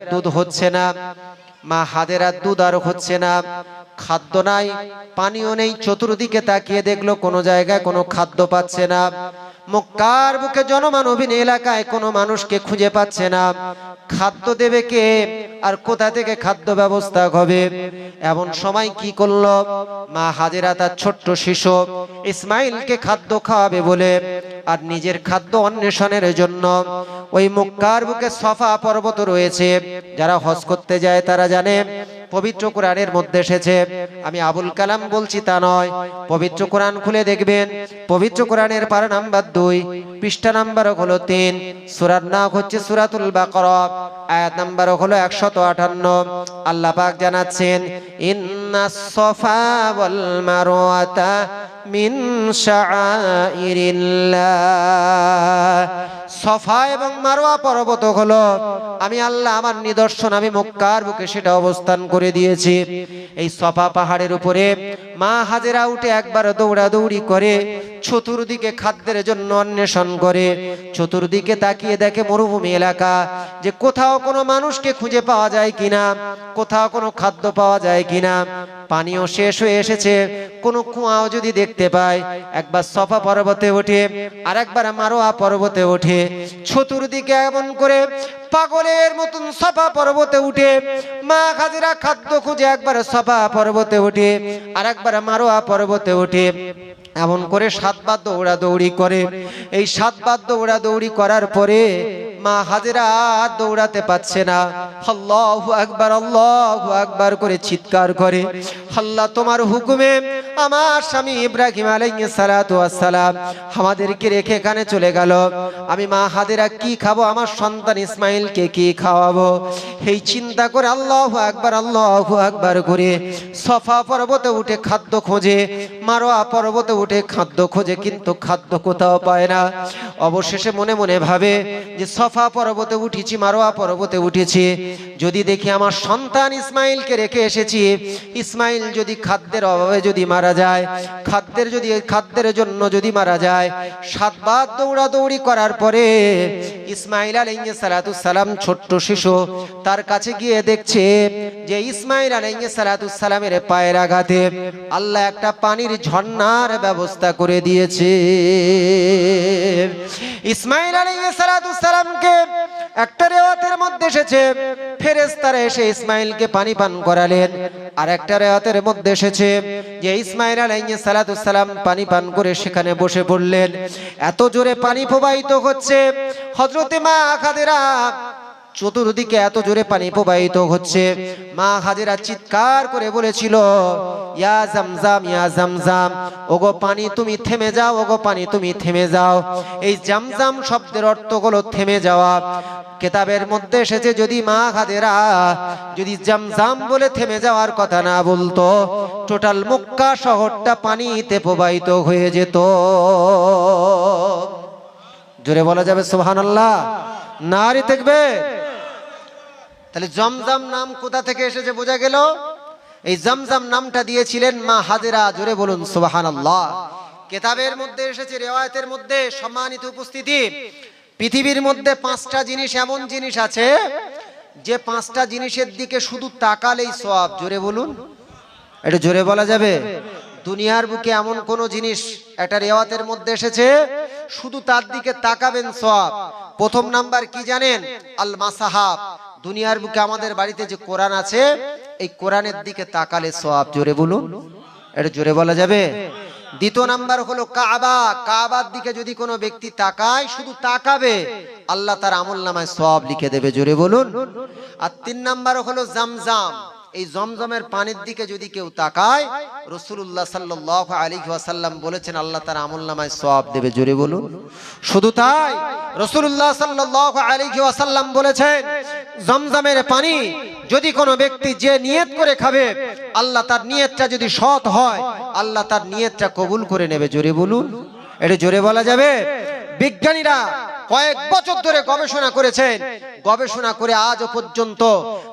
দুধ হচ্ছে না, মা হাদেরার দুধ আরও হচ্ছে না। খাদ্য নাই, পানিও নেই, চতুর্দিকে তাকিয়ে দেখল কোনো জায়গায় কোনো খাদ্য পাচ্ছে না। মক্কার বুকে জনমানবীন এলাকায় কোনো মানুষকে খুঁজে পাচ্ছে না। খাদ্য দেবে কে? আর কোথা থেকে খাদ্য ব্যবস্থা হবে? এমন সময় কি করল? মা হাজেরা তার ছোট্ট শিশু ইসমাইলকে খাদ্য খাওয়াবে বলে আর নিজের খাদ্য অন্বেষণের জন্য ওই মক্কার বুকে সফা পর্বত রয়েছে। যারা হজ করতে যায় তারা জানে পবিত্র কোরআনের মধ্যে এসেছে। আমি আবুল কালাম বলছি তা নয়। পবিত্র কোরআন খুলে দেখবেন। পবিত্র কোরআনের পারা নাম্বার দুই, পৃষ্ঠা নাম্বার হলো তিন, সুরার নাম হচ্ছে সুরাতুল বাকরা, আয়াত নাম্বার হলো একশত আটান্ন। আল্লাহ পাক জানাচ্ছেন, ইন্না মারওয়াতা মিন শাআইরিল্লাহ। সফা এবং মারোয়া পর্বত হলো, আমি আল্লাহ আমার নিদর্শন, আমি মক্কার বুকে সেটা অবস্থান করে দিয়েছি। এই সফা পাহাড়ের উপরে মা হাজেরা উঠে একবার দৌড়াদৌড়ি করে চতুর্দিকে খাদ্যের জন্য অন্বেষণ করে, চতুর্দিকে তাকিয়ে দেখে মরুভূমি এলাকা যে কোথাও কোনো মানুষকে খুঁজে পাওয়া যায় কিনা, কোথাও কোনো খাদ্য পাওয়া যায় কিনা। পানিও শেষ হয়ে এসেছে, কোনো কুয়াও যদি দেখতে পায় একবার সফা পর্বতে ওঠে আর একবার মারোয়া পর্বতে ওঠে চতুর্দিকে এমন করে পাগলের মতন সফা পর্বতে উঠে মা খাজিরা খাদ্য খুঁজে একবার সফা পর্বতে উঠে আর একবার মারোয়া পর্বতে উঠে। এমন করে সাতবার দৌড়া দৌড়ি করে। এই সাতবার দৌড়া দৌড়ি করার পরে মা হাজেরা দৌড়াতে পারছে না। আল্লাহু আকবার আল্লাহু আকবার করে চিৎকার করে। আল্লাহ তোমার হুকুমে আমার স্বামী ইব্রাহিম ওয়াসসালাম আমাদেরকে রেখে এখানে চলে গেল। আমি মা হাজেরা কি খাব? আমার সন্তান ইসমাইলকে কি খাওয়াবো? এই চিন্তা করে আল্লাহু আকবার আল্লাহু আকবার করে সফা পর্বতে উঠে খাদ্য খোঁজে, মারোয়া পর্বতে উঠে খাদ্য খোঁজে, কিন্তু খাদ্য কোথাও পায় না। অবশেষে মনে মনে ভাবে যে সফা পর্বতে উঠেছি, মারোয়া পর্বতে উঠেছি। যদি দেখি আমার সন্তান ইসমাইলকে রেখে এসেছি, ইসমাইল যদি খাদ্যের অভাবে যদি মারা যায়, খাদ্যের যদি, খাদ্যের জন্য যদি মারা যায়, সাতবার দৌড়াদৌড়ি করার পরে ইসমাইল আলাইহিস সালাতু সালাম ছোট্ট শিশু তার কাছে গিয়ে দেখছে যে ইসমাইল আলাইহিস সালাতু সালামের পায়ের আঘাতে আল্লাহ একটা পানির ঝর্ণার ব্যবস্থা করে দিয়েছে। ইসমাইল আলাইহিস সালাতু সালামকে একটা রেওয়াতের মধ্যে এসেছে। ফেরেস্তারা এসে ইসমাইলকে পানি পান করালেন। আর একটা রেওয়াতের মধ্যে এসেছে যে ইসমাইল আলাইহিস সালাম পানি পান করে সেখানে বসে পড়লেন। এত জোরে পানি প্রবাহিত হচ্ছে। হজরতে মা খাদেরা চতুর্দিকে এত জোরে পানি প্রবাহিত হচ্ছে। মা হাজেরা চিৎকার করে বলেছিল, ইয়া জামজাম ইয়া জামজাম, ওগো পানি তুমি থেমে যাও, ওগো পানি তুমি থেমে যাও। এই জামজাম শব্দের অর্থ হলো থেমে যাওয়া। কেতাবের মধ্যে এসেছে, যদি মা হাজেরা যদি জামজাম বলে থেমে যাওয়ার কথা না বলতো, টোটাল মক্কা শহরটা পানিতে প্রবাহিত হয়ে যেত। জোরে বলা যাবে সোহান সুবহানাল্লাহ, নারী দেখবে তাহলে জমজম নাম কোথা থেকে এসেছে বোঝা গেল? এই জমজম নামটা দিয়েছিলেন মা হাজেরা, জোরে বলুন, সুবহানাল্লাহ। কেতাবের মধ্যে এসেছে, রেওয়ায়তের মধ্যে সম্মানিত উপস্থিতি। পৃথিবীর মধ্যে পাঁচটা জিনিস, এমন জিনিস আছে, যে পাঁচটা জিনিসের দিকে শুধু তাকালেই সব জোরে বলুন। এটা জোরে বলা যাবে? দুনিয়ার বুকে এমন কোন জিনিস, একটা রেওয়াতের মধ্যে এসেছে, শুধু তার দিকে তাকাবেন সব প্রথম নাম্বার কি জানেন? আল মাসাহাব দুনিয়ার বুকে আমাদের বাড়িতে যে কোরআন আছে, এই কোরআনের দিকে তাকালে সব জোরে বলুন। এটা জোরে বলা যাবে? দ্বিতীয় নাম্বার হলো কাবা। কাবার দিকে যদি কোনো ব্যক্তি তাকায়, শুধু তাকাবে, আল্লাহ তার আমল নামায় সব লিখে দেবে, জোরে বলুন। আর তিন নাম্বার হলো জামজাম। এই জমজমের পানির দিকে যদি কেউ তাকায় রসুল্লাহ সাল্লাহ আলী ওয়াসাল্লাম বলেছেন, আল্লাহ তার আমল নামায় সব দেবে। জোরে বলুন। শুধু তাই রসুল্লাহ সাল্লাহ আলী ওয়াসাল্লাম বলেছেন, জমজমের পানি যদি কোনো ব্যক্তি যে নিয়ত করে খাবে, আল্লাহ তার নিয়তটা যদি সৎ হয়, আল্লাহ তার নিয়তটা কবুল করে নেবে। জোরে বলুন। এটা জোরে বলা যাবে। বিজ্ঞানীরা কয়েক বছর ধরে গবেষণা করেছেন। গবেষণা করে আজও পর্যন্ত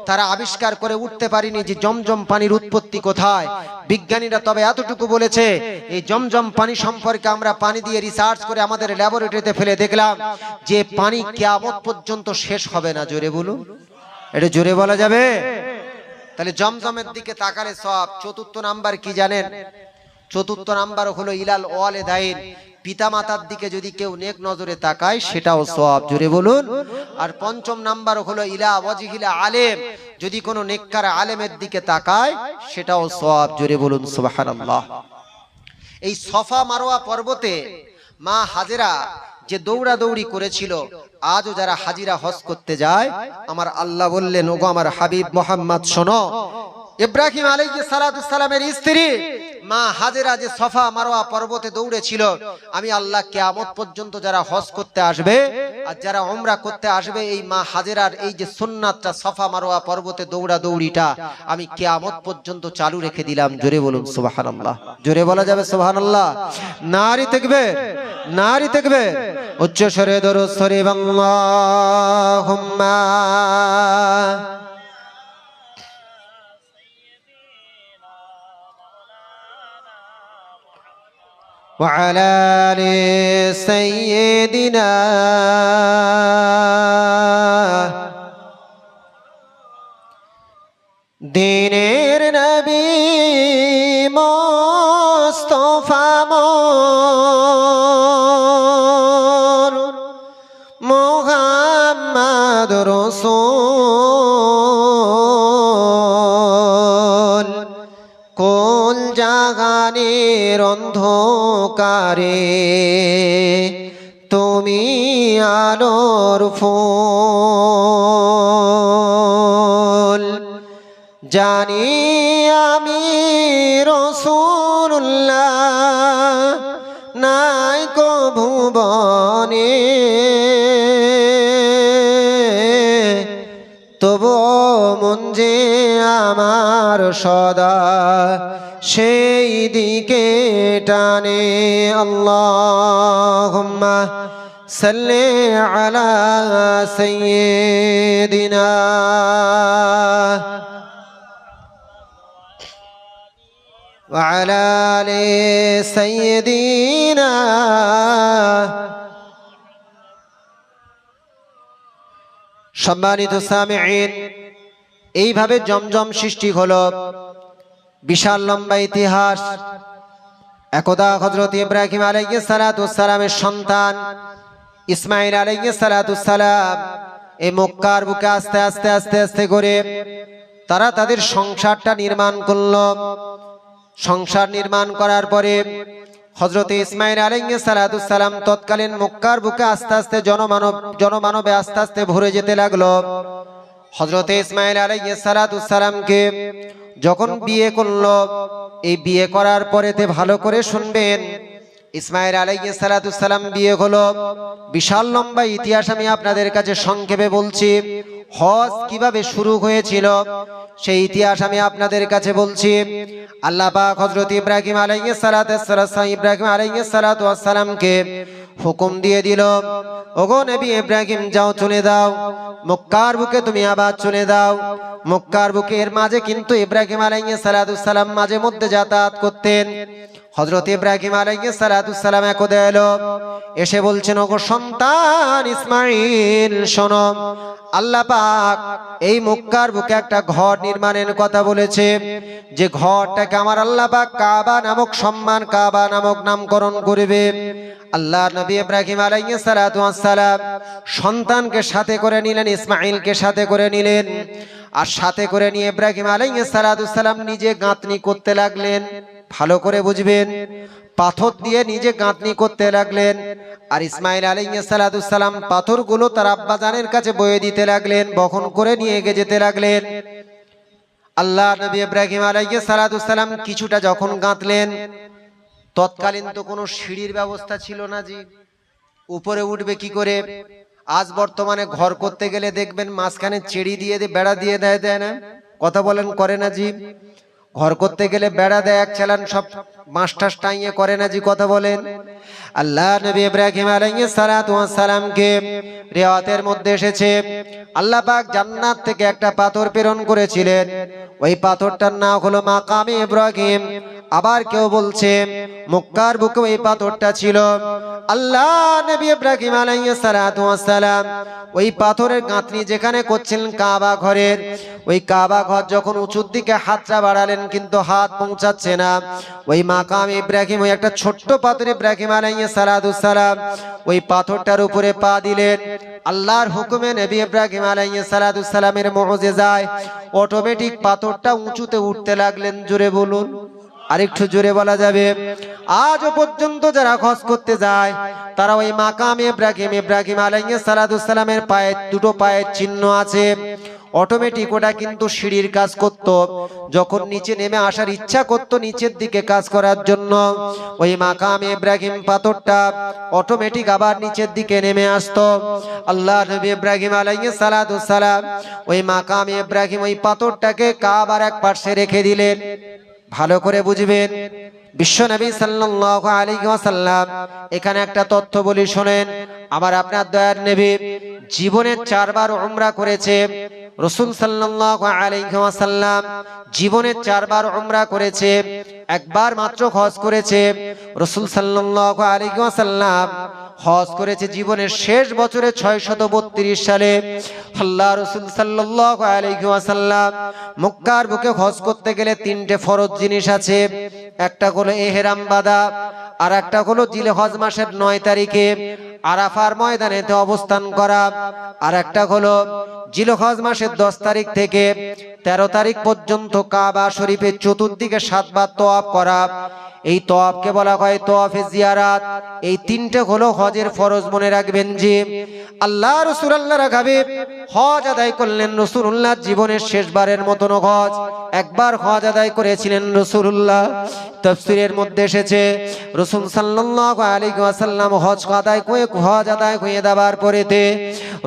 তারা আবিষ্কার করে উঠতে পারিনি যে জমজম পানির উৎপত্তি কোথায়। বিজ্ঞানীরা তবে এতটুকু বলেছে, এই জমজম পানি সম্পর্কে আমরা পানি দিয়ে রিসার্চ করে আমাদের ল্যাবরেটরিতে ফেলে দেখলাম যে পানি কেয়ামত পর্যন্ত শেষ হবে না। জোরে বলুন। এটা জোরে বলা যাবে? তাহলে জমজমের দিকে তাকালে সব। চতুর্থ নাম্বার কি জানেন? চতুর্থ নাম্বার হলো ইলাল ওয়ালে দাইন পিতা মাতার দিকে যদি কেউ নেক নজরে তাকায়, সেটাও সব জোরে বলুন। আর পঞ্চম নাম্বার হলো, ইলা ওয়াজিহিলা আলেম। যদি কোনো নেককার আলেমের দিকে তাকায়, সেটাও সব জোরে বলুন, সুবহানাল্লাহ। এই সফা মারোয়া পর্বতে মা হাজেরা যে দৌড়াদৌড়ি করেছিল, আজও যারা হাজিরা হজ করতে যায়, আমার আল্লাহ বললেন, ওগো আমার হাবিব মোহাম্মদ, শোনো। ইব্রাহিম আলাইহিস সালামের স্ত্রী মা হাজেরা যে সফা মারোয়া পর্বতে দৌড়েছিল, আমি আল্লাহ কিয়ামত পর্যন্ত যারা হজ করতে আসবে আর যারা ওমরা করতে আসবে, এই মা হাজেরার এই যে সুন্নাতটা সফা মারোয়া পর্বতে দৌড়া দৌড়িটা আমি কিয়ামত পর্যন্ত চালু রেখে দিলাম। জোরে বলুন, সুবহানাল্লাহ। জোরে বলা যাবে, সুবহানাল্লাহ? নারী থাকবে নারী থাকবে। উচ্চ স্বরে দরুদ শরীফ, আল্লাহুম্মা وعلى آل سيدنا دينير نبي مصطفى محمد رسول কোল জাগানের অন্ধকারে তুমি আলোর ফুল। জানি আমি রসুল্লাহ নাই ভুবনে সদা সেই দিকে টানে আল্লাহ সাল্লি আলা সাইয়্যিদিনা وعلى آل سيدنا সম্মানিত সামিঈন এইভাবে জমজম সৃষ্টি হল। বিশাল লম্বা ইতিহাস। একদা হজরত ইব্রাহিম আলাইহিস সালাতু সালামের সন্তান ইসমাইল আলাইহিস সালাতু সালাম এই মক্কার বুকে আস্তে আস্তে আস্তে আস্তে করে তারা তাদের সংসারটা নির্মাণ করল। সংসার নির্মাণ করার পরে হজরত ইসমাইল আলাইহিস সালাতু সালাম তৎকালীন মক্কার বুকে আস্তে আস্তে জনমানব, জনমানবে আস্তে আস্তে ভরে যেতে লাগল। হজরত ইসমাইল আলাইহিস সালাতু সালামকে যখন বিয়ে করল, এই বিয়ে করার পরেতে ভালো করে শুনবেন ইসমাইল আলাইহিস সালাতু সালাম বিয়ে হলো। বিশাল লম্বা ইতিহাস আমি আপনাদের কাছে সংক্ষেপে বলছি। হজ কীভাবে শুরু হয়েছিল, সেই ইতিহাস আমি আপনাদের কাছে বলছি। আল্লাহ পাক হযরত ইব্রাহিম আলাইহিস সালাতু সালাম, ইব্রাহিম সালামকে হুকুম দিয়ে দিল, ওগো নবী ইব্রাহিম, যাও চলে দাও মক্কার বুকে তুমি আবার চলে দাও মক্কার বুকের মাঝে কিন্তু ইব্রাহিম আলাইহিস সালাম মাঝে মধ্যে যাতায়াত করতেন। হজরত ইব্রাহিম আলাইহিস সালাতু সালাম একদা এলো। এসে বলছেন, ওগো সন্তান ইসমাইল শোনো, আল্লাহ পাক এই মক্কার বুকে একটা ঘর নির্মাণের কথা বলেছে। যে ঘরটাকে আমার আল্লাহ পাক কাবা নামক সম্মান, কাবা নামক নামকরণ করবে। আল্লাহ নবী ইব্রাহিম আলাইহিস সালাতু সালাম সন্তানকে সাথে করে নিলেন ইসমাইলকে সাথে করে নিলেন। আর সাথে করে নিয়ে ইব্রাহিম আলাইহিস সালাতু সালাম নিজে গাঁথনি করতে লাগলেন। ভালো করে বুঝবেন। পাথর দিয়ে নিজে গাঁথনি করতে লাগলেন। আর ইসমাইল আলাইহিস সালাতু সালাম পাথরগুলো তার আব্বাজানের কাছে বয়ে দিতে লাগলেন, বহন করে নিয়ে গিয়ে যেতে লাগলেন। আল্লাহ নবী ইব্রাহিম আলাইহিস সালাতু সালাম কিছুটা যখন গাঁথলেন, তৎকালীন তো কোনো সিঁড়ির ব্যবস্থা ছিল না জি। উপরে উঠবে কি করে? আজ বর্তমানে ঘর করতে গেলে দেখবেন মাঝখানে চেড়ি দিয়ে বেড়া দিয়ে দেয় দেয় না? কথা বলেন, করে না জি? ঘর করতে গেলে বেড়া দেয় এক চালান সব মাস্টার টাইয়ে করে না যে কথা বলেন। আল্লাহ নবী ইব্রাহিম সালামকে রিওয়ায়াতের মধ্যে এসেছে। আল্লাহ পাক জান্নাত থেকে একটা পাথর প্রেরণ করেছিলেন। ওই পাথরটার নাম হলো মাকামে ইব্রাহিম। আবার কেউ বলছে, মক্কার বুকে ওই পাথরটা ছিল। আল্লাহ নবী ইব্রাহিম আলাইহিস সালাতু সালাম ওই পাথরের গাঁথনি যেখানে করছিলেন কাবা ঘরের, ওই কাবা ঘর যখন উঁচুর দিকে হাতটা বাড়ালেন কিন্তু হাত পৌঁছাচ্ছে না। ওই মাকাম ইব্রাহিম, ওই একটা ছোট্ট পাথর ইব্রাহিম আলাইহিস সালাতু সালাম ওই পাথরটার উপরে পা দিলেন। আল্লাহর হুকুমে নবী ইব্রাহিম আলাইহিস সালাতু সালামের মুজিজায় অটোমেটিক পাথরটা উঁচুতে উঠতে লাগলেন। জোরে বলুন। আরেকটু জোরে বলা যাবে। আজও পর্যন্ত যারা খস করতে যায়, তারা ওই মাকাম ইব্রাহিম ইব্রাহিম আলাইহিস সালাতু ওয়াস সালামের পায়ে দুটো পায়ের চিহ্ন আছে। অটোমেটিক ওটা কিন্তু সিঁড়ির কাজ করত। যখন নিচে নেমে আসার ইচ্ছা করত নিচের দিকে কাজ করার জন্য। ওই মাকাম ইব্রাহিম পাথরটা অটোমেটিক আবার নিচের দিকে নেমে আসতো। আল্লাহ নবী ইব্রাহিম আলাইহিস সালাম ওই মাকাম ইব্রাহিম ওই পাথরটাকে কাবার এক পাশে রেখে দিলেন। ভালো করে বুঝবেন। বিশ্ব নবী সাল্লাল্লাহু আলাইহি ওয়াসাল্লাম এখানে একটা তথ্য বলি শোনেন। আমার আপনার দয়ার নবী জীবনে চারবার উমরা করেছে। রসুল সাল্লাল্লাহু আলাইহি ওয়াসাল্লাম জীবনে চারবার উমরা করেছে। একবার মাত্র হজ করেছে। রসুল সাল্লাল্লাহু আলাইহি ওয়াসাল্লাম হজ করেছে জীবনের শেষ বছরে ছয় শত বত্রিশ সালে। আল্লাহ রসুল ওয়াসাল্লাম মক্কার বুকে হজ করতে গেলে তিনটে ফরজ জিনিস আছে। একটা হলো এহেরাম বাদা, আর একটা হলো জিলে হজ মাসের নয় তারিখে আরাফার ময়দানেতে অবস্থান করা। আর একটা হলো জিলহজ মাসের দশ তারিখ থেকে তেরো তারিখ পর্যন্ত কাবা শরীফের চতুর্দিকে সাতবার তোয়াব করা। এই তফকে বলা হয় তোয়াফে জিয়ারাত। এই তিনটে হলো হজের ফরজ মনে রাখবেন যে আল্লাহ রসুল আল্লাহ রাখাবে হজ আদায় করলেন রসুল্লাহ জীবনের শেষবারের মতন হজ। একবার হজ আদায় করেছিলেন রসুল্লাহ তফসিরের মধ্যে এসেছে, রসুল সাল্লাল্লাহু আলী ওয়াসাল্লাম হজ আদায় করে, হজ আদায় হয়ে দেওয়ার পরেতে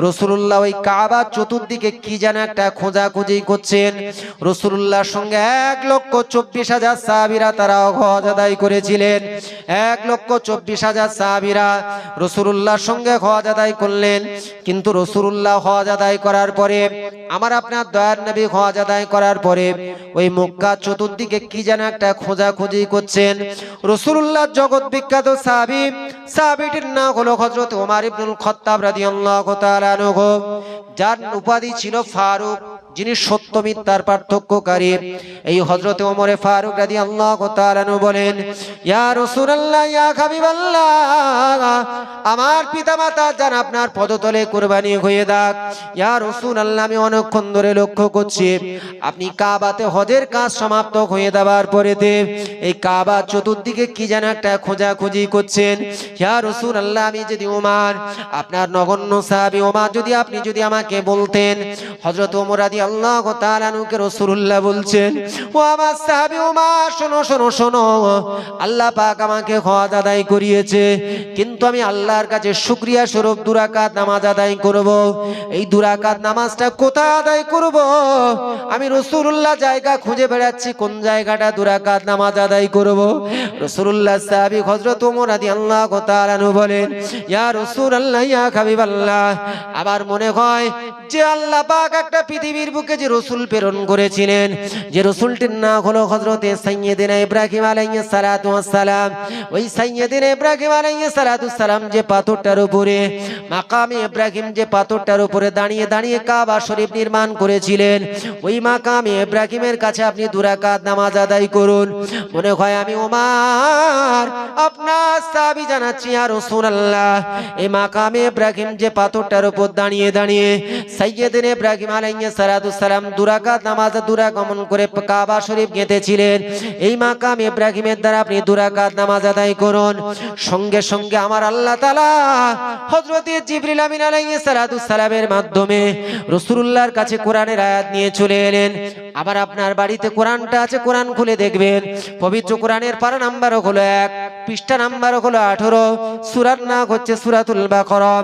রসুল্লাহ ওই কাবা চতুর্দিকে কি যেন একটা খোঁজাখুঁজি করছেন। রসুল্লাহর সঙ্গে এক লক্ষ চব্বিশ হাজার সাহাবিরা তারা হজ আদায় করেছিলেন। এক লক্ষ চব্বিশ হাজার সাহাবিরা রসুল্লাহর সঙ্গে হজ আদায় করলেন। কিন্তু রসুল্লাহ হজ আদায় করার পরে, আমার আপনার দয়ার নবী হজ আদায় করার পরে, ওই মক্কা চতুর্দিকে কি যেন একটা খোঁজাখুঁজি করছেন? রসুল্লাহ জগৎ বিখ্যাত সাহাবি, সাহাবিটির নাম হলো হজরত ওমার ইবনুল খত্তাব রাদিয়াল্লাহু তাআলা যার উপাধি ছিল ফারুক। যিনি সত্য মিথ্যার পার্থক্যকারী, এই হজরত ওমরে ফারুক রাদি আল্লাহ তাআলানু বলেন, ইয়া রাসূলুল্লাহ, ইয়া আমার যান আপনার পদতলে কোরবানি হয়ে দাক ইয়া আল্লাহ আমি অনেকক্ষণ ধরে লক্ষ্য করছি, আপনি কাবাতে হজের কাজ সমাপ্ত হয়ে দেওয়ার পরে পরেতে এই কাবা চতুর্দিকে কি যেন একটা খোঁজাখুঁজি করছেন, ইয়া আল্লাহ আমি যদি ওমার, আপনার নগণ্য সাহাবী ওমার যদি আপনি যদি আমাকে বলতেন হজরত ওমর রাদি আল্লাহ তাআলানুকে রাসূলুল্লাহ বলছেন, ও আমার সাহাবী শোনো শোনো শোনো। আল্লাহ পাক আমাকে করিয়েছে, কিন্তু আমি আল্লাহর কাছে স্বরূপ দুরাকাত নামাজ আদায় করব। এই দুরাকাত নামাজটা কোথায় আদায় করব? আমি জায়গা খুঁজে বেড়াচ্ছি, কোন জায়গাটা দুরাকাত নামাজ আদায় করব? রাসূলুল্লাহ সাহাবী হযরত ওমর রাদিয়াল্লাহু তাআলানু বলেন, ইয়া রাসূলুল্লাহ, ইয়া হাবিবাল্লাহ। আমার মনে হয়, যে আল্লাহ পাক একটা পৃথিবীর বুকে যে রসুল প্রেরণ করেছিলেন, যে রসুলটির নাম হলো হজরতে সাইয়েদিনা ইব্রাহিম আলাইহিস সালাতু ওয়াস সালাম। ওই সাইয়েদিনা ইব্রাহিম সালাতু সালাম যে পাথরটার উপরে, মাকামে ইব্রাহিম যে পাথরটার উপরে দাঁড়িয়ে দাঁড়িয়ে কাবা শরীফ নির্মাণ করেছিলেন, ওই মাকামে ইব্রাহিমের কাছে আপনি দুরাকাত নামাজ আদায় করুন। মনে হয় আমি ওমার, আপনার সাবি জানাচ্ছি আর রাসূলুল্লাহ। এই মাকামে ইব্রাহিম যে পাথরটার উপর দাঁড়িয়ে দাঁড়িয়ে সাইয়েদিন ইব্রাহিম আলাইহিস সালাতু সালাম দুরাকাত নামাজ দুরাগমন করে কাবা শরীফ গেঁথেছিলেন। এই মাকাম ইব্রাহিমের দ্বারা আপনি দুরাকাত নামাজ আদায় করুন। সঙ্গে সঙ্গে আমার আল্লাহ তালা হজরতের জিবরিল আমিন আলাই সালামের মাধ্যমে রসুল্লাহর কাছে কোরআনের আয়াত নিয়ে চলে এলেন। আবার আপনার বাড়িতে কোরআনটা আছে কোরআন খুলে দেখবেন। পবিত্র কোরআনের পারা নাম্বার হলো এক পৃষ্ঠা নাম্বার হলো আঠারো। সুরার নাম হচ্ছে সুরাতুল বাকরা।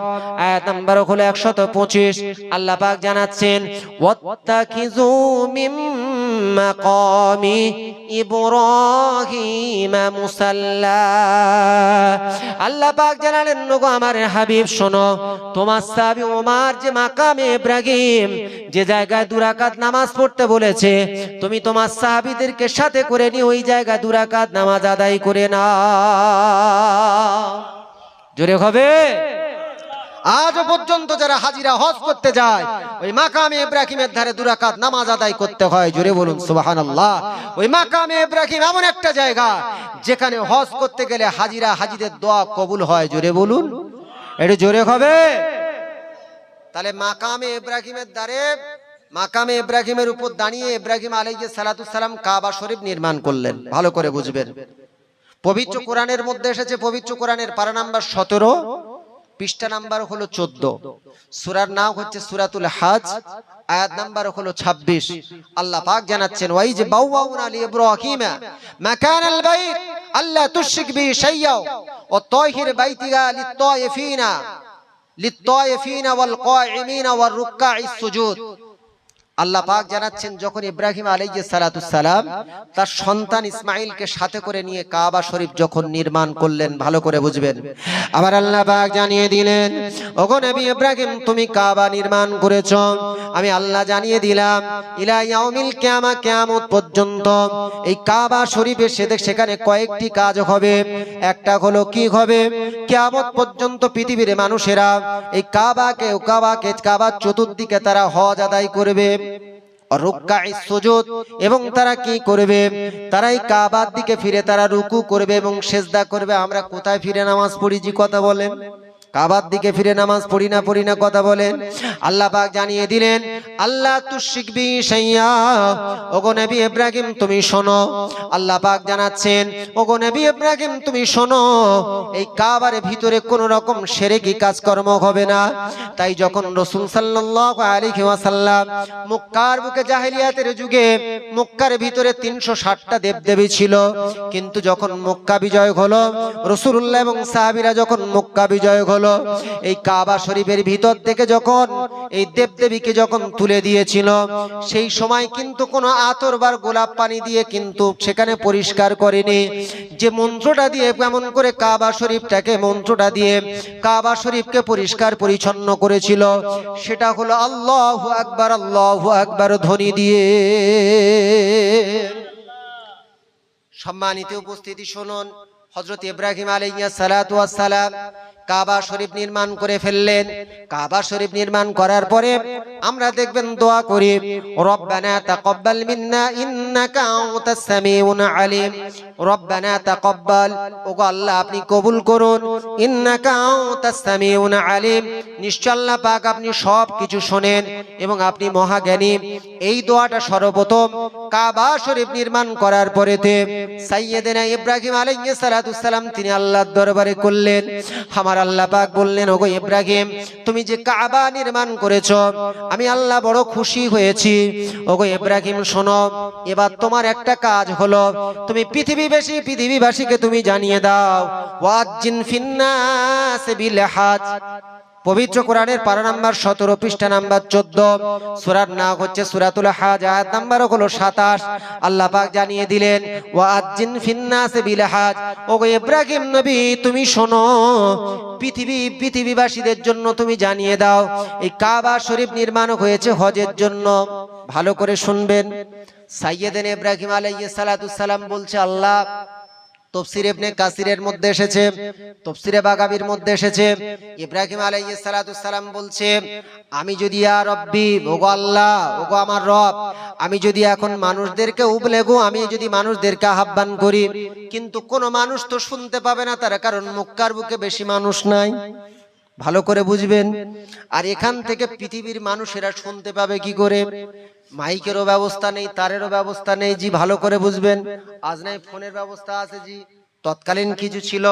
আয়াত নাম্বার হলো একশত পঁচিশ। আল্লাহ পাক জানাচ্ছেন ওয়াত্তাখিযু মিম মাকামি ইব্রাহিম মুসাল্লা। আল্লাহ পাক জানালেন নগো আমার হাবিব শোনো তোমার সাহাবী ওমর যে মাকামে ইব্রাহিম যে জায়গায় দুরাকাত নামাজ পড়তে বলেছে, তুমি তোমার সাহাবীদেরকে সাথে করে নিয়ে ওই জায়গায় দুরাকাত নামাজ আদায় করে না জোরে হবে? আজও পর্যন্ত যারা হাজিরা হজ করতে যায়, ওই মাকামে ইব্রাহিমের ধারে দুরাকাত নামাজ আদায় করতে হয়। জোরে বলুন, সুবহানাল্লাহ। ওই মাকামে ইব্রাহিম এমন একটা জায়গা, যেখানে হজ করতে গেলে হাজিরা, হাজিদের দোয়া কবুল হয়। জোরে বলুন এটা জোরে হবে? তাহলে মাকামে ইব্রাহিমের দ্বারে মাকামে ইব্রাহিমের উপর দাঁড়িয়ে ইব্রাহিম আলাইহিস সালাতু সালাম কাবা শরীফ নির্মাণ করলেন। ভালো করে বুঝবেন। পবিত্র কোরআনের মধ্যে এসেছে পবিত্র কোরআনের পারা নাম্বার সতেরো, পৃষ্ঠা নাম্বার হলো চোদ্দ। সুরার নাম হচ্ছে সুরাতুল হাজ, আয়াত নাম্বার হলো ২৬ আল্লাহ পাক জানাচ্ছেন ওয়াই যে বাউওয়াউনা লি ইব্রাহিমা মাকানাল বাইত আল্লাহ তুশরিক বি শাইয়্যা ও তাহির বাইতিগা লিত-তায়িফিনা লিত-তায়িফিনা ওয়াল কায়িমিনা ওয়ার রুকআইস সুজুদ আল্লাহ পাক জানাচ্ছেন, যখন ইব্রাহিম আলাইহিস সালাতু সালাম তার সন্তান ইসমাইলকে সাথে করে নিয়ে কাবা শরীফ যখন নির্মাণ করলেন, ভালো করে বুঝবেন। আবার আল্লাহ পাক জানিয়ে দিলেন, ওগো নবী ইব্রাহিম, তুমি কাবা নির্মাণ করেছ। আমি আল্লাহ জানিয়ে দিলাম, ইলা ইয়াউমিল কিয়ামা, কিয়ামত পর্যন্ত এই কাবা শরীফে সেদে সেখানে কয়েকটি কাজ হবে। একটা হলো কি হবে? কিয়ামত পর্যন্ত পৃথিবীর মানুষেরা এই কাবাকে ও কাবাকে কাবার চতুর্দিকে তারা হজ আদায় করবে। সুজুদ। এবং তারা কি করবে? তারাই কাবার দিকে ফিরে, তারা রুকু করবে এবং সেজদা করবে। আমরা কোথায় ফিরে নামাজ পড়ি কথা বলেন। কাবার দিকে ফিরে নামাজ পড়ি না পড়ি না কথা বলেন আল্লাহ পাক জানিয়ে দিলেন আল্লাহ তুশিক শিখবি শাইয়া। ওগো নবী ইব্রাহিম, তুমি শোনো। আল্লাহ পাক জানাচ্ছেন, ওগো নবী ইব্রাহিম, তুমি শোনো। এই কাবার ভিতরে কোন রকম সেরেকি কাজকর্ম হবে না। তাই যখন রসুল সাল্লাল্লাহু আলাইহি ওয়াসাল্লাম মক্কার বুকে জাহেলিয়াতের যুগে মক্কার ভিতরে 360টা দেবদেবী ছিল, কিন্তু যখন মক্কা বিজয় হলো, রসুলুল্লাহ এবং সাহাবীরা যখন মক্কা বিজয় হলো এই কাবা শরীফের ভিতর থেকে যখন এই দেবদেবীকে যখন তুলে দিয়েছিল, সেই সময় কিন্তু কোনো আতর বার গোলাপ পানি দিয়ে কিন্তু সেখানে পরিষ্কার করেনি। যে মন্ত্রটা দিয়ে কেমন করে কাবা শরীফটাকে মন্ত্রটা দিয়ে কাবা শরীফকে পরিষ্কার পরিচ্ছন্ন করেছিল, সেটা হলো আল্লাহ আকবার আল্লাহ আকবার ধ্বনি দিয়ে। সম্মানিত উপস্থিতি শুনুন হজরত ইব্রাহিম আলাইহিস সালাতু সালাম কাবা শরীফ নির্মাণ করে ফেললেন। কাবা শরীফ নির্মাণ করার পরে আমরা দেখবেন দোয়া করি, রব্বানা তাকাব্বাল মিন্না ইন্নাকা আনতাস সামিউন আলিম। রব্বানা তাকাব্বাল। ওগো আল্লাহ, আপনি কবুল করুন। ইন্নাকা আনতাস সামিউন আলিম। নিশ্চয় আল্লাহ পাক আপনি সব কিছু শোনেন এবং আপনি মহাজ্ঞানী। এই দোয়াটা সর্বপ্রথম কাবা শরীফ নির্মাণ করার পরেতে সাইয়েদেনা ইব্রাহিম আলাইহিস সালাতু সালাম তিনি আল্লাহর দরবারে করলেন। আমার আল্লাহ পাক বললেন, ওগো ইব্রাহিম, তুমি যে কাবা নির্মাণ করেছ, আমি আল্লাহ বড় খুশি হয়েছি। ওগো ইব্রাহিম, শোনো, এবার তোমার একটা কাজ হলো, তুমি পৃথিবীবাসী পৃথিবীবাসীকে তুমি জানিয়ে দাও, ওয়াজ্জিন ফিন্নাস বিল হাজ। পবিত্র কোরআনের পারা নাম্বার সতেরো, পৃষ্ঠা নাম্বার চোদ্দ। সুরার নাম হচ্ছে সুরাতুল হাজ, আয়াত নাম্বার হলো সাতাশ। আল্লাহ পাক জানিয়ে দিলেন ও আজ্জিন ফিন্নাসে বিল হাজ। ও ইব্রাহিম নবী, তুমি শোনো, পৃথিবী, পৃথিবীবাসীদের জন্য তুমি জানিয়ে দাও, এই কাবা শরীফ নির্মাণ হয়েছে হজের জন্য। ভালো করে শুনবেন। সাইয়েদেন ইব্রাহিম আলাইহিস সালাম বলছে, আল্লাহ তফসির ইবনে কাসিরের মধ্যে এসেছে, তফসিরে বাগাবির মধ্যে এসেছে। ইব্রাহিম আলাইহিস সালাতু সালাম বলছে, আমি যদি ইয়া রব্বি, ওগো আল্লাহ, ওগো আমার রব, আমি যদি এখন মানুষদেরকে উবলেগো আমি যদি মানুষদেরকে আহ্বান করি, কিন্তু কোন মানুষ তো শুনতে পাবে না, তার কারণ মক্কার বুকে বেশি মানুষ নাই। ভালো করে বুঝবেন। আর এখান থেকে পৃথিবীর মানুষেরা শুনতে পাবে কি করে? মাইকেরও ব্যবস্থা নেই, তারেরও ব্যবস্থা নেই, জি, ভালো করে বুঝবেন। আজ নাই, ফোনের ব্যবস্থা আছে, জি। তৎকালীন কিছু ছিল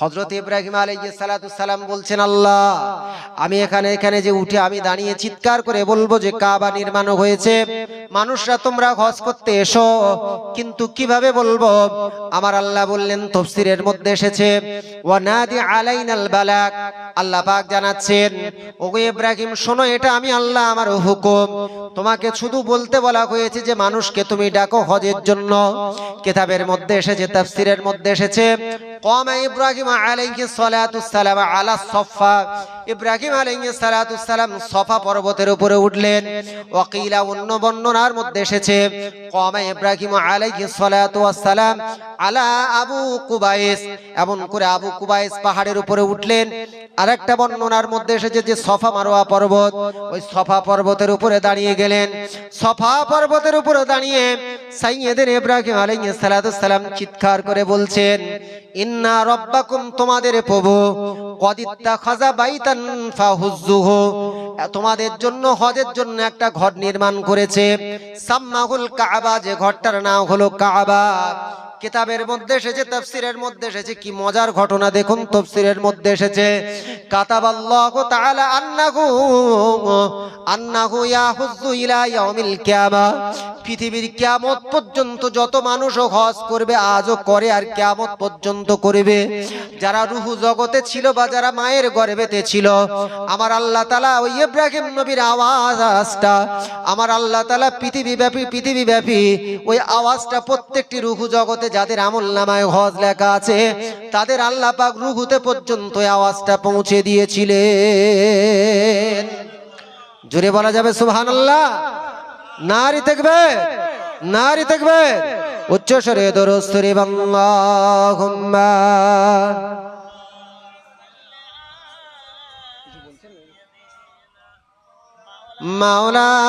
হজরত ইব্রাহিম সালাম বলছেন আল্লাহ আমি এখানে এখানে যে উঠে আমি দাঁড়িয়ে চিৎকার করে বলব যে কাবা নির্মাণ হয়েছে। মানুষরা তোমরা হজ করতে এসো। কিন্তু কীভাবে বলব? আমার আল্লাহ বললেন তফসিরের মধ্যে এসেছে। ওয়ানাদি আলাইনাল বালাক। আল্লাহ পাক জানাচ্ছেন ওগো ইব্রাহিম শোনো এটা আমি আল্লাহ আমার হুকুম। তোমাকে শুধু বলতে বলা হয়েছে যে মানুষকে তুমি ডাকো হজের জন্য। কেতাবের মধ্যে এসেছে তাফসিরের মধ্যে এসেছে। কমা ইব্রাহিম আলাইহিস সালাতু সালাম আলা সফা। ইব্রাহিম আলাইহিস সালাতু সফা পর্বতের উপরে উঠলেন। ওয়াকিলা অন্য বর্ণনার মধ্যে এসেছে, কমা ইব্রাহিম আলাইহিস সালাতু সালাম আলা আবু কুবাইস। এমন করে আবু কুবাইস পাহাড়ের উপরে উঠলেন। আরেকটা বর্ণনার মধ্যে এসেছে যে সফা মারোয়া পর্বত। ওই সফা পর্বতের উপরে দাঁড়িয়ে গেলেন। সফা পর্বতের উপরে দাঁড়িয়ে সাইয়েদের ইব্রাহিম আলাইহিস সালাতু চিৎকার করে বলছেন, ইন্না রব্বাকুম তোমাদের প্রভু কদিত্তা খাজা বাইতান ফাহুজ্জুহু। তোমাদের জন্য, হজের জন্য একটা ঘর নির্মাণ করেছে। সাম্মাহুল কাবা, যে ঘরটার নাম হলো কাবা। কিতাবের মধ্যে এসেছে, তাফসিরের মধ্যে এসেছে, কি মজার ঘটনা দেখুন, তাফসিরের মধ্যে এসেছে কাতাবাল্লাহু তাআলা আন্নাহু আন্নাহু ইয়াহুজ্জু ইলা ইয়াউমিল কিয়ামা, পৃথিবীর কিয়ামত পর্যন্ত যত মানুষ হজ করবে, আজও করে আর কিয়ামত পর্যন্ত করবে। যারা রুহু জগতে ছিল বা যারা মায়ের গর্ভেতে ছিল, আমার আল্লাহ তাআলা ওই ইব্রাহিম নবীর আওয়াজটা, আমার আল্লাহ তাআলা পৃথিবী ব্যাপী পৃথিবী ব্যাপী ওই আওয়াজটা প্রত্যেকটি রুহু জগতে যাদের আমল নামায় হজ লেখা আছে তাদের আল্লাহ পাক রুহুতে পর্যন্ত ওই আওয়াজটা পৌঁছে দিয়েছিলেন জোরে বলা যাবে সুবহানাল্লাহ নারী থাকবে নারী থাকবে উচ্চ স্বরে দরস্তরি বাংলা مولانا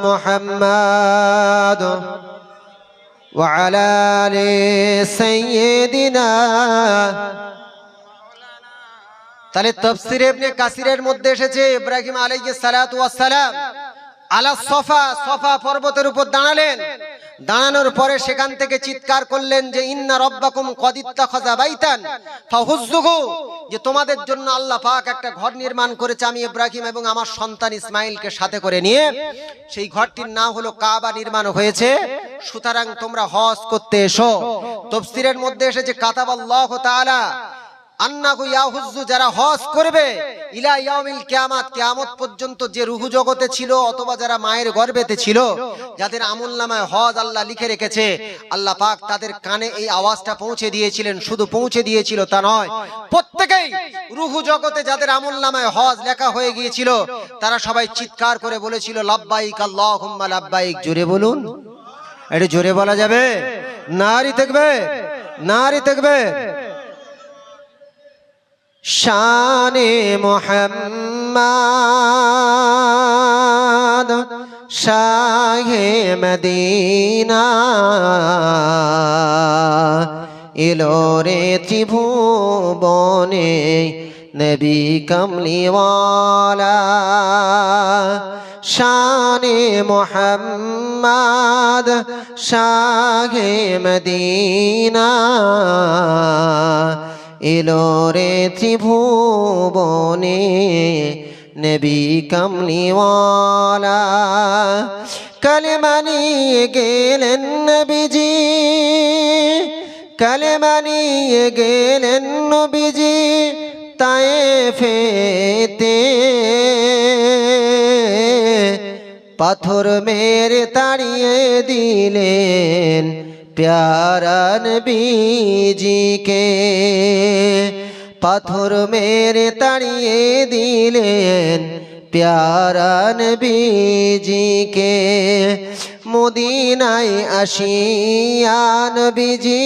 محمد وعلى آل سيدنا তাহলে তফসির ইবনে কাসিরের মধ্যে এসেছে ইব্রাহিম আলাইহিস সালাতু ওয়াস সালাম আলা সফা সফা পর্বতের উপর দাঁড়ালেন। দাঁড়ানোর পরে সেখান থেকে চিৎকার করলেন যে, ইন্না রব্বাকুম কদিত্তা খাজা বাইতান ফাহুজ্জুহু। যে, তোমাদের জন্য আল্লাহ পাক একটা ঘর নির্মাণ করেছে আমি ইব্রাহিম এবং আমার সন্তান ইসমাইলকে সাথে করে নিয়ে। সেই ঘরটির নাম হলো কাবা নির্মাণ হয়েছে। সুতরাং তোমরা হজ করতে এসো। তফসিরের মধ্যে এসেছে কাতাবাল্লাহু তাআলা আন্নাহু ইয়াহুজ্জু যারা হজ করবে, ইলা ইয়াউমিল কিয়ামাত, কিয়ামত পর্যন্ত যে রুহু জগতে ছিল অথবা যারা মায়ের গর্ভেতে ছিল, যাদের আমল নামায় হজ আল্লাহ লিখে রেখেছে, আল্লাহ পাক তাদের কানে এই আওয়াজটা পৌঁছে দিয়েছিলেন, শুধু পৌঁছে দিয়েছিল তা নয়, প্রত্যেকেই রুহু জগতে যাদের আমল নামায় হজ লেখা হয়ে গিয়েছিল, তারা সবাই চিৎকার করে বলেছিল, লাব্বাইক আল্লাহুম্মা লাব্বাইক জোরে বলুন। এটা জোরে বলা যাবে? নারী থাকবে? নারী থাকবে? শানে মোহাম্মদ শাহে মদিনা এলো রে ত্রিভুবনে নবী কমলিওয়ালা শানে মোহাম্মদ শাহে মদিনা এলো রে ত্রিভুবনে নবী কমলিওয়ালা। কালেমানিয়ে গেলেন নবীজি। কালেমানিয়ে গেলেন নবীজি তায়ে ফেতে পাথর মেরে তাড়িয়ে দিলেন প্যারা নবীজিকে পাথর মেরে তাড়িয়ে দিলেন প্যারা নবীজিকে মদিনায় আসিয়া নবীজি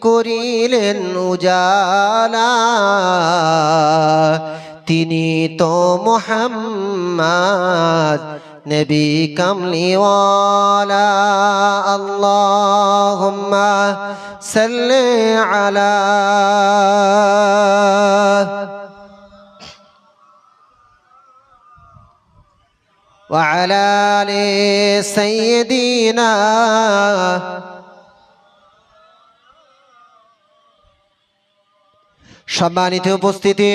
করিলেন উজালা তিনি তো মোহাম্মদ نبي كملي وعلى اللهم سل على وعلى سيدنا সম্মানিত উপস্থিতি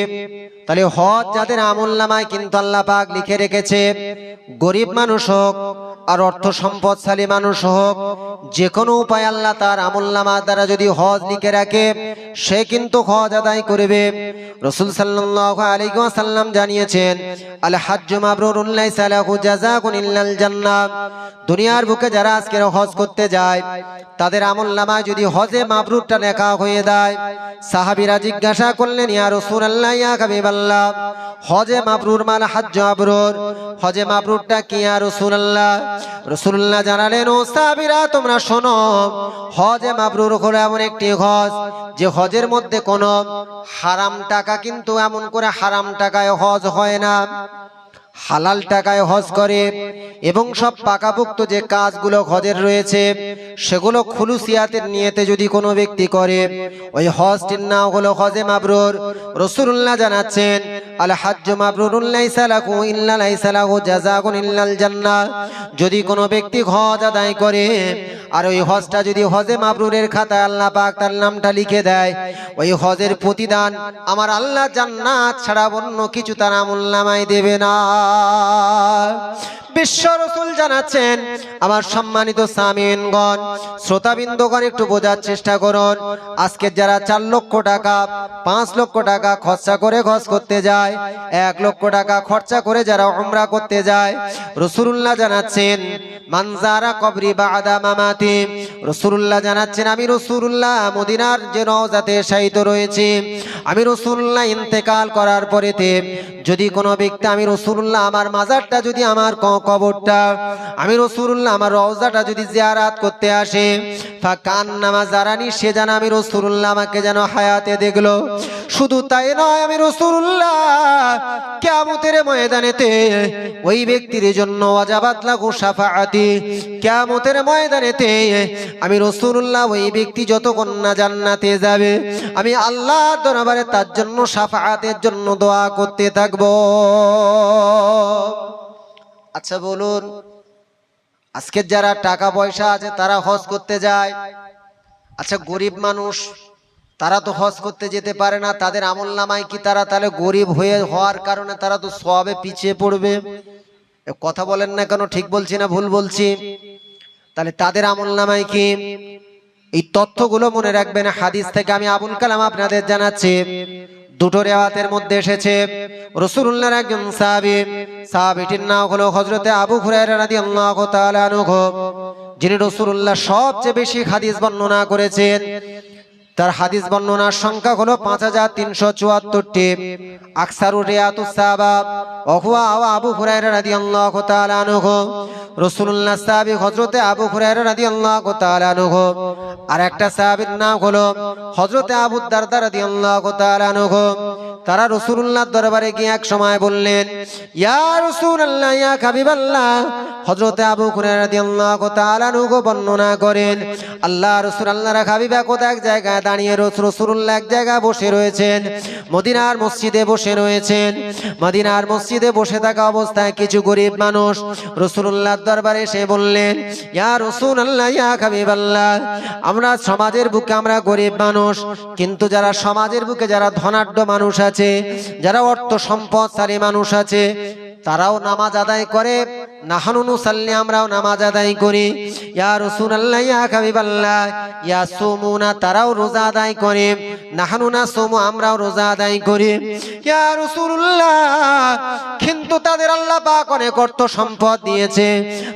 তাহলে হজ যাদের আমল নামায় কিন্তু আল্লাহ পাক লিখে রেখেছে, গরিব মানুষ হোক আর অর্থ সম্পদশালী মানুষ হোক যে কোনো উপায় আল্লাহ তার আমল নামার দ্বারা যদি হজ লিখে রাখে, সে কিন্তু হজ আদায় করবে। রসুল সাল্লাল্লাহু আলাইহি ওয়াসাল্লাম জানিয়েছেন, আল হাজ্জু মাবরুরুন লাইসা লাহু জাযাকুন দুনিয়ার বুকে যারা আজকে হজ করতে যায়, তাদের আমল নামায় যদি হজে মাবরুরটা লেখা হয়ে যায়, সাহাবিরা জিজ্ঞাসা করলেন, ইয়া রাসূলুল্লাহ, ইয়া হাবিবাল্লাহ হজে মাবরুর মাল হাজ্জ আবরুর হজে মাবরুরটা কি আর রসুল্লাহ রসুল্লাহ জানালেন, ও সাবিরা তোমরা শোনো, হজে মাবরুর হলো এমন একটি হজ, যে হজের মধ্যে কোনো হারাম টাকা কিন্তু এমন করে হারাম টাকায় হজ হয় না। হালাল টাকায় হজ করে এবং সব পাকাপুক্ত যে কাজগুলো হজের রয়েছে, সেগুলো খুলুসিয়াতের নিয়েতে যদি কোনো ব্যক্তি করে, ওই হজটির নাম হলো হজে মাবরুর। রসুল্লাহ জানাচ্ছেন, আল যদি কোনো ব্যক্তি হজ আদায় করে আর ওই হজটা যদি হজে মাবরুরের খাতায় আল্লাহ পাক তার নামটা লিখে দেয়, ওই হজের প্রতিদান আমার আল্লাহ জান্নাত ছাড়া অন্য কিছু তার আমল নামায় দেবে না। বিশ্ব রসুল জানাচ্ছেন, আমার সম্মানিত সামিনগণ, শ্রোতাবিন্দগণ একটু বোঝার চেষ্টা করুন। আজকে যারা চার লক্ষ টাকা, পাঁচ লক্ষ টাকা খরচা করে খরচ করতে যায়, এক লক্ষ টাকা খরচা করে যারা উমরা করতে যায় রসুল্লাহ জানাচ্ছেন মানজারা কবরি বা আদা মামাতি রসুল্লাহ জানাচ্ছেন, আমি রসুল্লাহ, মদিনার যে নওজাতে শায়িত রয়েছে। আমি রসুল্লাহ ইন্তেকাল করার পরেতে যদি কোনো ব্যক্তি, আমি রসুল্লাহ, আমার মাজারটা যদি আমার কবরটা, আমি রসুল্লাহ, আমার রওজাটা যদি জিয়ারাত করতে আসে কান নামাজ জারানি, সে যেন আমি রসুল্লাহ আমাকে যেন হায়াতে দেখল। শুধু তাই নয়, আমি রসুল্লাহ কেমতের ময়দানেতে ওই ব্যক্তির জন্য অজাবাত লাগু সাফাআতি কেমতের ময়দানেতে আমি রসুল্লাহ ওই ব্যক্তি যত কন্যা জান্নাতে যাবে, আমি আল্লাহ দরবারে তার জন্য সাফাআতের জন্য দোয়া করতে থাকব। আচ্ছা বলুন, আজকে যারা টাকা পয়সা আছে তারা হজ করতে যায়? আচ্ছা গরিব মানুষ, তারা তো হজ করতে যেতে পারে না, তাদের আমল নামায় কি তারা তাহলে গরিব হয়ে হওয়ার কারণে তারা তো সবে পিছিয়ে পড়বে? কথা বলেন না কেন, ঠিক বলছি না ভুল বলছি? তাহলে তাদের আমল নামায় কি? এই তথ্যগুলো মনে রাখবেন, হাদিস থেকে আমি আবুল কালাম আপনাদের জানাচ্ছি। দুটো রেওয়াতের মধ্যে এসেছে রসুল্লাহর একজন সাহাবি, সাহাবিটির নাম হলো হজরতে আবু হুরায়রা যিনি রসুল্লাহ সবচেয়ে বেশি হাদিস বর্ণনা করেছেন। তার হাদিস বর্ণনার সংখ্যা হলো পাঁচ হাজার তিনশো চুয়াত্তরটি। আকসারু রিয়াতু সাহাবা অহুয়া আওয়া আবু হুরায়রা রাদিয়াল্লাহু তাআলা আনহু, রাসূলুল্লাহ সাহাবী হযরতে আবু হুরায়রা রাদিয়াল্লাহু তাআলা আনহু আর একটা সাহাবীর নাম হলো হযরতে আবু দারদা রাদিয়াল্লাহু তাআলা আনহু। তারা রাসূলুল্লাহর দরবারে গিয়ে এক সময় বললেন, ইয়া রাসূলুল্লাহ, ইয়া হাবিবাল্লাহ। হযরতে আবু হুরায়রা রাদিয়াল্লাহু তাআলা আনহু বর্ণনা করেন, আল্লাহ রাসূল, আল্লাহর হাবিবা কোথায়? এক জায়গায় দাঁড়িয়ে রস- রাসূলুল্লাহ এক জায়গায় বসে রয়েছেন, মদিনার মসজিদে বসে রয়েছেন। মদিনার মসজিদে বসে থাকা অবস্থায় কিছু গরিব মানুষ রসুল্লাহর দরবারে এসে বললেন, ইয়া রসুল আল্লাহ ইয়া হাবিবাল্লাহ, আমরা সমাজের বুকে আমরা গরিব মানুষ, কিন্তু যারা সমাজের বুকে যারা ধনাঢ্য মানুষ আছে, যারা অর্থ সম্পদশালী মানুষ আছে, তারাও নামাজ আদায় করে নাহানুনু আমরাও নামাজ আদায় করি। ইয়া রাসূলুল্লাহ, ইয়া হাবিবাল্লাহ ইয়া সুমুনা তারাও আদায় করে। নাহানুনা সুমু, আমরাও রোজা আদায় করি। ইয়া কিন্তু তাদের আল্লাহ পাক অনেক অর্থ সম্পদ দিয়েছে।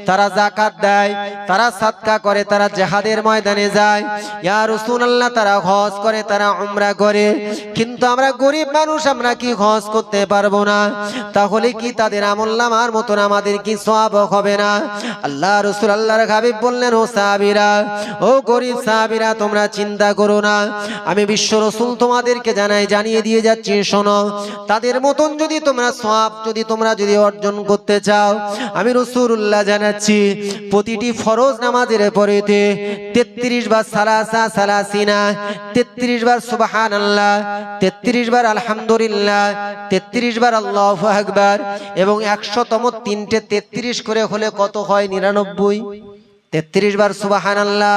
তারা যাকাত দেয়, তারা সাদকা করে, তারা জিহাদের ময়দানে যায়। ইয়া রাসূলুল্লাহ, তারা হজ করে, তারা উমরা করে। কিন্তু আমরা গরিব মানুষ, আমরা কি হজ করতে পারব না? তাহলে কি তাদের আমল নামার মতন আমাদের কি সওয়াব হবে না? আল্লাহ রাসূল আল্লাহর হাবিব বললেন, ও সাহাবীরা, ও গরিব সাহাবীরা, তোমরা চিন্তা করো না। আমি বিশ্ব রসুল তোমাদেরকে জানাই, জানিয়ে দিয়ে যাচ্ছি, শোনো। তাদের মতন যদি তোমরা সওয়াব, যদি তোমরা যদি অর্জন করতে চাও, আমি রসুল্লাহ জানাচ্ছি, প্রতিটি ফরজ নামাজের পরেতে তেত্রিশ বার সালাসা, সালাসিনা, তেত্রিশ বার সুবাহান আল্লাহ তেত্রিশ বার আলহামদুলিল্লাহ, তেত্রিশ বার আল্লাহ আকবার, এবং একশোতম তিনটে তেত্রিশ করে হলে কত হয়? নিরানব্বই। তেত্রিশ বার সুবাহান আল্লাহ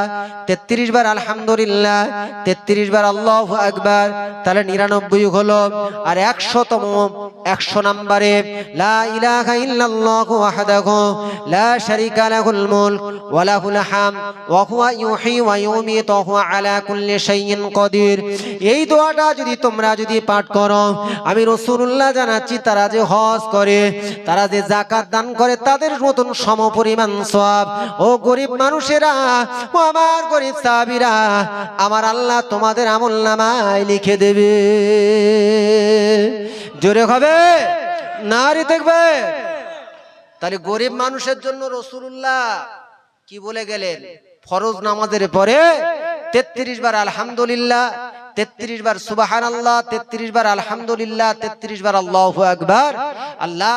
তেত্রিশ বার আলহামদুলিল্লাহ, তেত্রিশ বার আল্লাহ একবার তাহলে নিরানব্বই হলো। আর একশোতম, একশো নম্বরে এই দোয়াটা যদি তোমরা যদি পাঠ করো, আমি রাসূলুল্লাহ জানাচ্ছি, তারা যে হজ করে, তারা যে যাকাত দান করে, তাদের মতন সমপরিমাণ সব ও গরিব মানুষেরা ও আমার গরিব সাহাবীরা, আমার আল্লাহ তোমাদের আমল নামায় লিখে দেবে। জোরে হবে? নারী দেখবে? তাহলে গরিব মানুষের জন্য রসুল্লাহ কি বলে গেলেন? ফরজ নামাজের পরে তেত্রিশ বার আলহামদুলিল্লাহ, তেত্রিশ বার সুবাহান আল্লাহ তেত্রিশ বার আলহামদুলিল্লাহ, তেত্রিশ বার আল্লাহ আকবার, আল্লাহ